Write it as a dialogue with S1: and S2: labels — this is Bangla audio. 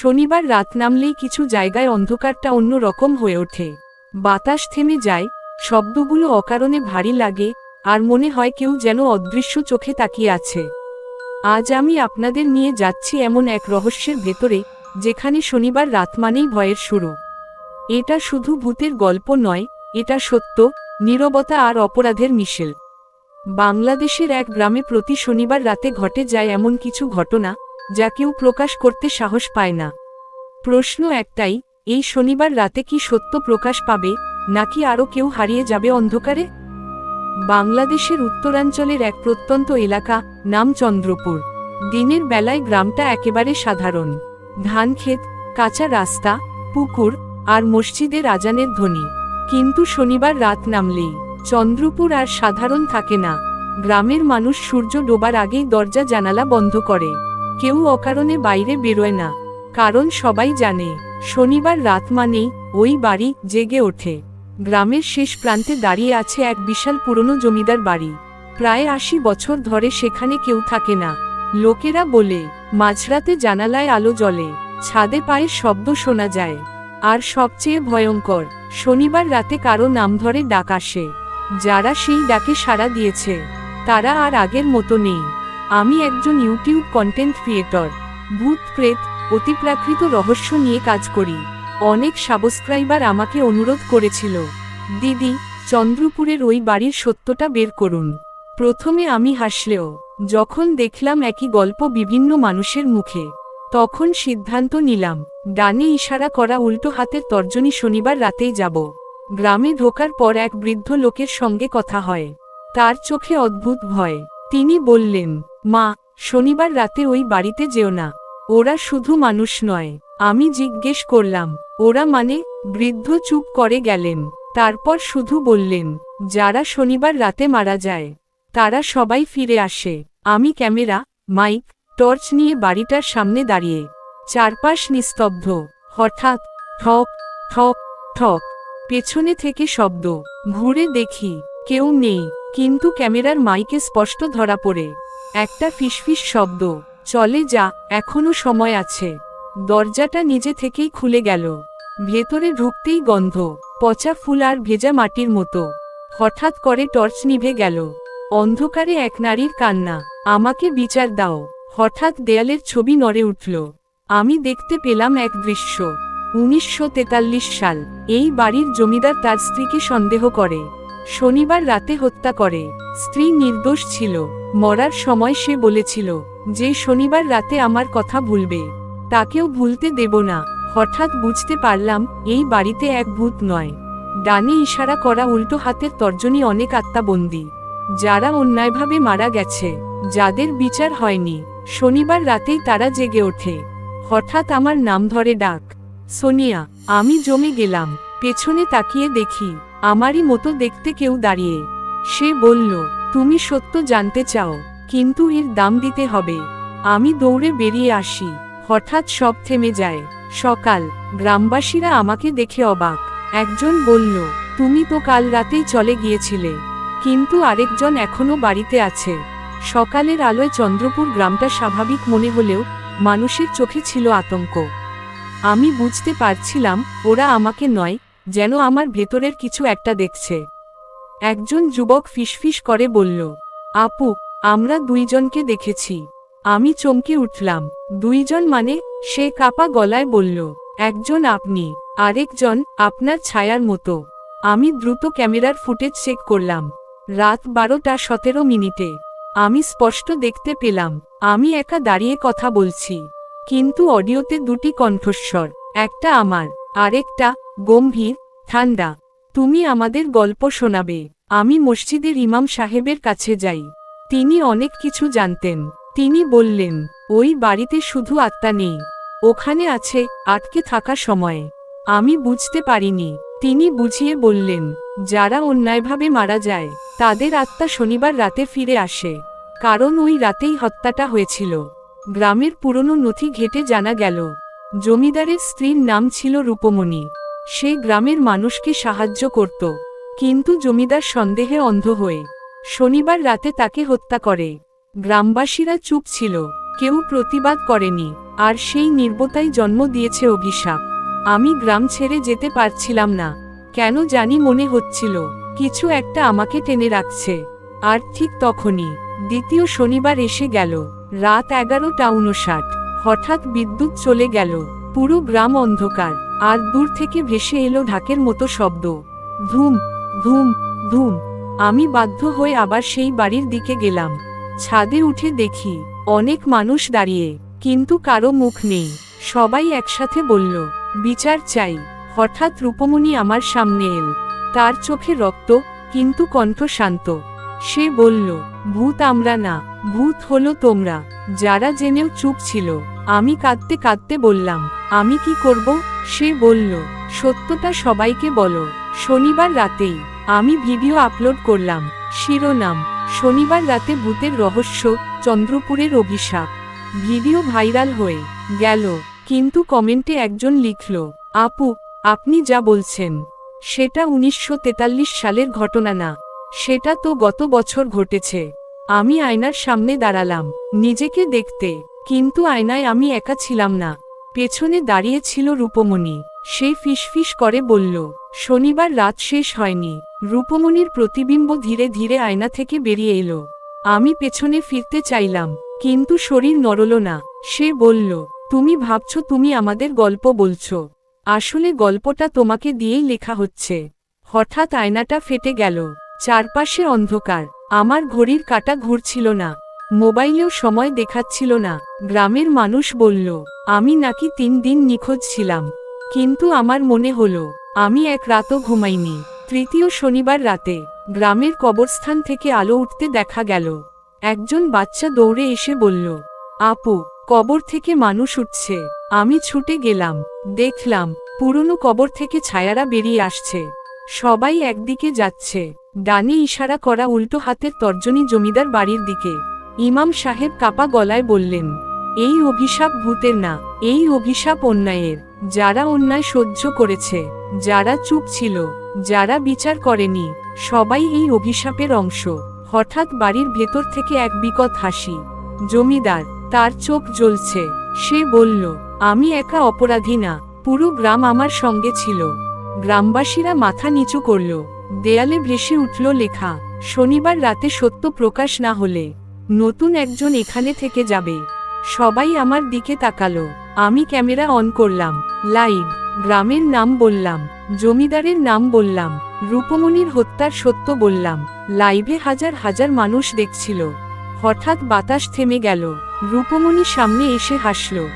S1: শনিবার রাত নামলেই কিছু জায়গায় অন্ধকারটা অন্য রকম হয়ে ওঠে। বাতাস থেমে যায়, শব্দগুলো অকারণে ভারী লাগে, আর মনে হয় কেউ যেন অদৃশ্য চোখে তাকিয়ে আছে। আজ আমি আপনাদের নিয়ে যাচ্ছি এমন এক রহস্যের ভেতরে, যেখানে শনিবার রাত মানেই ভয়ের শুরু। এটা শুধু ভূতের গল্প নয়, এটা সত্য, নীরবতা আর অপরাধের মিশেল। বাংলাদেশের এক গ্রামে প্রতি শনিবার রাতে ঘটে যায় এমন কিছু ঘটনা যা কেউ প্রকাশ করতে সাহস পায় না। প্রশ্ন একটাই, এই শনিবার রাতে কি সত্য প্রকাশ পাবে, নাকি আরও কেউ হারিয়ে যাবে অন্ধকারে? বাংলাদেশের উত্তরাঞ্চলের এক প্রত্যন্ত এলাকা, নাম চন্দ্রপুর। দিনের বেলায় গ্রামটা একেবারে সাধারণ। ধানক্ষেত, কাঁচা রাস্তা, পুকুর, আর মসজিদের আজানের ধ্বনি। কিন্তু শনিবার রাত নামলেই, চন্দ্রপুর আর সাধারণ থাকে না। গ্রামের মানুষ সূর্য ডোবার আগেই দরজা জানালা বন্ধ করে। কেউ অকারণে বাইরে বেরোয় না, কারণ সবাই জানে, শনিবার রাত মানেই ওই বাড়ি জেগে ওঠে। গ্রামের শেষ প্রান্তে দাঁড়িয়ে আছে এক বিশাল পুরনো জমিদার বাড়ি। প্রায় আশি বছর ধরে সেখানে কেউ থাকে না। লোকেরা বলে, মাঝরাতে জানালায় আলো জ্বলে, ছাদে পায়ের শব্দ শোনা যায়। আর সবচেয়ে ভয়ঙ্কর, শনিবার রাতে কারও নাম ধরে ডাক আসে। যারা সেই ডাকে সাড়া দিয়েছে, তারা আর আগের মতো নেই। আমি একজন ইউটিউব কন্টেন্ট ক্রিয়েটর ভূত প্রেত, অতিপ্রাকৃত রহস্য নিয়ে কাজ করি। অনেক সাবস্ক্রাইবার আমাকে অনুরোধ করেছিল, দিদি, চন্দ্রপুরের ওই বাড়ির সত্যটা বের করুন। প্রথমে আমি হাসলেও, যখন দেখলাম একই গল্প বিভিন্ন মানুষের মুখে, তখন সিদ্ধান্ত নিলাম, ডানে ইশারা করা উল্টো হাতের তর্জনী শনিবার রাতেই যাব। গ্রামে ঢোকার পর এক বৃদ্ধ লোকের সঙ্গে কথা হয়। তার চোখে অদ্ভুত ভয়। তিনি বললেন, মা, শনিবার রাতে ওই বাড়িতে যেও না। ওরা শুধু মানুষ নয়। আমি জিজ্ঞেস করলাম, ওরা মানে? বৃদ্ধ চুপ করে গেলেন। তারপর শুধু বললেন, যারা শনিবার রাতে মারা যায়, তারা সবাই ফিরে আসে। আমি ক্যামেরা, মাইক, টর্চ নিয়ে বাড়িটার সামনে দাঁড়িয়ে। চারপাশ নিস্তব্ধ। হঠাৎ, ঠক ঠক ঠক। পেছনে থেকে শব্দ। ঘুরে দেখি, কেউ নেই। কিন্তু ক্যামেরার মাইকে স্পষ্ট ধরা পড়ে। একটা ফিসফিস শব্দ। চলে যা, এখনও সময় আছে। দরজাটা নিজে থেকেই খুলে গেল। ভেতরে ঢুকতেই গন্ধ। পচা ফুল আর ভেজা মাটির মতো। হঠাৎ করে টর্চ নিভে গেল। অন্ধকারে এক নারীর কান্না। আমাকে বিচার দাও। হঠাৎ দেয়ালের ছবি নড়ে উঠল। আমি দেখতে পেলাম এক দৃশ্য। উনিশশো তেতাল্লিশ সাল। এই বাড়ির জমিদার তার স্ত্রীকে সন্দেহ করে। শনিবার রাতে হত্যা করে। স্ত্রী নির্দোষ ছিল। মরার সময় সে বলেছিল, যে শনিবার রাতে আমার কথা ভুলবে, তাকেও ভুলতে দেব না। হঠাৎ বুঝতে পারলাম, এই বাড়িতে এক ভূত নয়। ডানে ইশারা করা উল্টো হাতের তর্জনী অনেক আত্মাবন্দী। যারা অন্যায়ভাবে মারা গেছে, যাদের বিচার হয়নি, শনিবার রাতেই তারা জেগে ওঠে। হঠাৎ আমার নাম ধরে ডাক, সোনিয়া, আমি জমে গেলাম। পেছনে তাকিয়ে দেখি আমারই মতো দেখতে কেউ দাঁড়িয়ে। সে বলল, তুমি সত্য জানতে চাও, কিন্তু এর দাম দিতে হবে। আমি দৌড়ে বেরিয়ে আসি। হঠাৎ সব থেমে যায়। সকাল। গ্রামবাসীরা আমাকে দেখে অবাক। একজন বলল, তুমি তো কাল রাতেই চলে গিয়েছিলে। কিন্তু আরেকজন এখনও বাড়িতে আছে। সকালের আলোয় চন্দ্রপুর গ্রামটা স্বাভাবিক মনে হলেও মানুষের চোখে ছিল আতঙ্ক। আমি বুঝতে পারছিলাম, ওরা আমাকে নয় যেন আমার ভেতরের কিছু একটা দেখছে। একজন যুবক ফিসফিস করে বলল, আপু, আমরা দুইজনকে দেখেছি। আমি চমকে উঠলাম। দুইজন মানে? সে কাপা গলায় বলল, একজন আপনি, আরেকজন আপনার ছায়ার মতো। আমি দ্রুত ক্যামেরার ফুটেজ চেক করলাম। রাত বারোটা সতেরো মিনিটে। আমি স্পষ্ট দেখতে পেলাম। আমি একা দাঁড়িয়ে কথা বলছি। কিন্তু অডিওতে দুটি কণ্ঠস্বর, একটা আমার, আরেকটা গম্ভীর ঠান্ডা তুমি আমাদের গল্প শোনাবে। আমি মসজিদের ইমাম সাহেবের কাছে যাই। তিনি অনেক কিছু জানতেন। তিনি বললেন, ওই বাড়িতে শুধু আত্মা নেই। ওখানে আছে, আটকে থাকা সময়ে। আমি বুঝতে পারিনি। তিনি বুঝিয়ে বললেন, যারা অন্যায়ভাবে মারা যায়, তাদের আত্মা শনিবার রাতে ফিরে আসে। কারণ ওই রাতেই হত্যাটা হয়েছিল। গ্রামের পুরনো নথি ঘেটে জানা গেল। জমিদারের স্ত্রীর নাম ছিল রূপমণি। সে গ্রামের মানুষকে সাহায্য করত, কিন্তু জমিদার সন্দেহে অন্ধ হয়ে শনিবার রাতে তাকে হত্যা করে। গ্রামবাসীরা চুপ ছিল, কেউ প্রতিবাদ করেনি, আর সেই নির্বতাই জন্ম দিয়েছে অভিশাপ। আমি গ্রাম ছেড়ে যেতে পারছিলাম না, কেন জানি মনে হচ্ছিল, কিছু একটা আমাকে টেনে রাখছে। আর ঠিক তখনই, দ্বিতীয় শনিবার এসে গেল, রাত এগারোটা উনষাট হঠাৎ বিদ্যুৎ চলে গেল, পুরো গ্রাম অন্ধকার। আর দূর থেকে ভেসে এলো ঢাকের মতো শব্দ। ধুম ধুম ধুম। আমি বাধ্য হয়ে আবার সেই বাড়ির দিকে গেলাম। ছাদে উঠে দেখি অনেক মানুষ দাঁড়িয়ে, কিন্তু কারও মুখ নেই। সবাই একসাথে বলল, বিচার চাই। হঠাৎ রূপমণি আমার সামনে এল। তার চোখে রক্ত, কিন্তু কণ্ঠ শান্ত। সে বলল, ভূত আমরা না, ভূত হলো তোমরা। যারা জেনেও চুপ ছিল, আমি কাঁদতে কাঁদতে বললাম, আমি কি করব? সে বলল, সত্যটা সবাইকে বলো, শনিবার রাতেই আমি ভিডিও আপলোড করলাম, শিরোনাম, শনিবার রাতে ভূতের রহস্য, চন্দ্রপুরের অভিশাপ। ভিডিও ভাইরাল হয়ে গেল, কিন্তু কমেন্টে একজন লিখল, আপু, আপনি যা বলছেন, সেটা উনিশশো তেতাল্লিশ সালের ঘটনা না। সেটা তো গত বছর ঘটেছে। আমি আয়নার সামনে দাঁড়ালাম, নিজেকে দেখতে, কিন্তু আয়নায় আমি একা ছিলাম না। পেছনে দাঁড়িয়ে ছিল রূপমণি। সে ফিসফিস করে বলল, শনিবার রাত শেষ হয়নি। রূপমণির প্রতিবিম্ব ধীরে ধীরে আয়না থেকে বেরিয়ে এলো। আমি পেছনে ফিরতে চাইলাম, কিন্তু শরীর নড়ল না। সে বলল, তুমি ভাবছ তুমি আমাদের গল্প বলছ। আসলে গল্পটা তোমাকে দিয়েই লেখা হচ্ছে। হঠাৎ আয়নাটা ফেটে গেল। চারপাশে অন্ধকার। আমার ঘড়ির কাটা ঘুরছিল না। মোবাইলেও সময় দেখাচ্ছিল না। গ্রামের মানুষ বলল, আমি নাকি তিন দিন নিখোঁজ ছিলাম। কিন্তু আমার মনে হলো, আমি এক রাতও ঘুমাইনি। তৃতীয় শনিবার রাতে গ্রামের কবরস্থান থেকে আলো উঠতে দেখা গেল। একজন বাচ্চা দৌড়ে এসে বলল, আপু, কবর থেকে মানুষ উঠছে। আমি ছুটে গেলাম। দেখলাম, পুরনো কবর থেকে ছায়ারা বেরিয়ে আসছে। সবাই একদিকে যাচ্ছে। ডানে ইশারা করা উল্টো হাতের তর্জনী জমিদার বাড়ির দিকে। ইমাম সাহেব কাপা গলায় বললেন, এই অভিশাপ ভূতের না, এই অভিশাপ অন্যায়ের। যারা অন্যায় সহ্য করেছে, যারা চুপ ছিল, যারা বিচার করেনি, সবাই এই অভিশাপের অংশ। হঠাৎ বাড়ির ভেতর থেকে এক বিকট হাসি। জমিদার, তার চোখ জ্বলছে। সে বলল, আমি একা অপরাধী না, পুরো গ্রাম আমার সঙ্গে ছিল। গ্রামবাসীরা মাথা নিচু করল। দেয়ালে ভেসে উঠল লেখা, শনিবার রাতে সত্য প্রকাশ না হলে নতুন একজন এখানে থেকে যাবে। সবাই আমার দিকে তাকালো। আমি ক্যামেরা অন করলাম, লাইভ, গ্রামের নাম বললাম, জমিদারের নাম বললাম, রূপমণির হত্যার সত্য বললাম, লাইভে হাজার হাজার মানুষ দেখছিল। হঠাৎ বাতাস থেমে গেল। রূপমণি সামনে এসে হাসল